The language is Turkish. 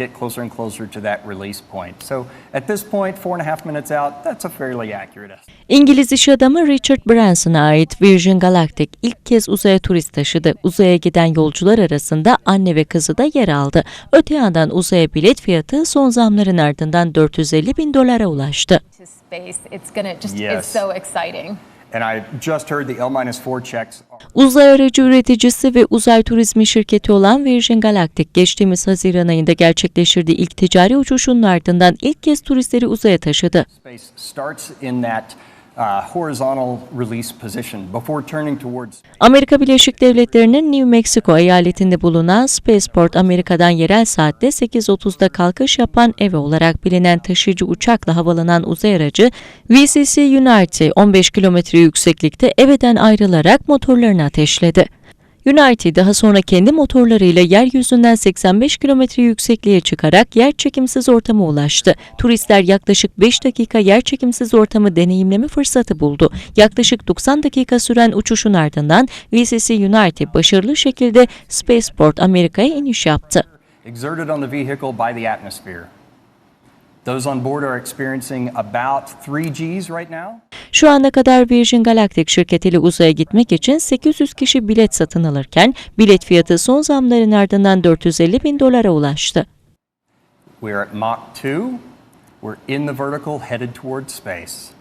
get closer and closer to that release point. So at this point, four and a half minutes out, that's a fairly accurate estimate. İngiliz iş adamı Richard Branson'a ait Virgin Galactic ilk kez uzaya turist taşıdı. Uzaya giden yolcular arasında anne ve kızı da yer aldı. Öte yandan uzaya bilet fiyatı son zamların ardından 450 bin dolara ulaştı. to space. It's gonna just Yes. İt's so exciting. And I just heard the L-4 checks are Uzay aracı üreticisi ve uzay turizmi şirketi olan Virgin Galactic geçtiğimiz Haziran ayında gerçekleştirdiği ilk ticari uçuşunun ardından ilk kez turistleri uzaya taşıdı. Amerika Birleşik Devletleri'nin New Mexico eyaletinde bulunan Spaceport Amerika'dan yerel saatte 8.30'da kalkış yapan EVE olarak bilinen taşıyıcı uçakla havalanan uzay aracı VCC Unity 15 kilometre yükseklikte EVE'den ayrılarak motorlarını ateşledi. Unity daha sonra kendi motorlarıyla yeryüzünden 85 kilometre yüksekliğe çıkarak yerçekimsiz ortama ulaştı. Turistler yaklaşık 5 dakika yerçekimsiz ortamı deneyimleme fırsatı buldu. Yaklaşık 90 dakika süren uçuşun ardından VCC Unity başarılı şekilde Spaceport Amerika'ya iniş yaptı. exerted on the vehicle by the atmosphere. Those on board are experiencing about 3 Gs right now. Şu ana kadar Virgin Galactic şirketiyle uzaya gitmek için 800 kişi bilet satın alırken bilet fiyatı son zamların ardından 450 bin dolara ulaştı. We're at Mach 2. We're in the vertical headed towards space.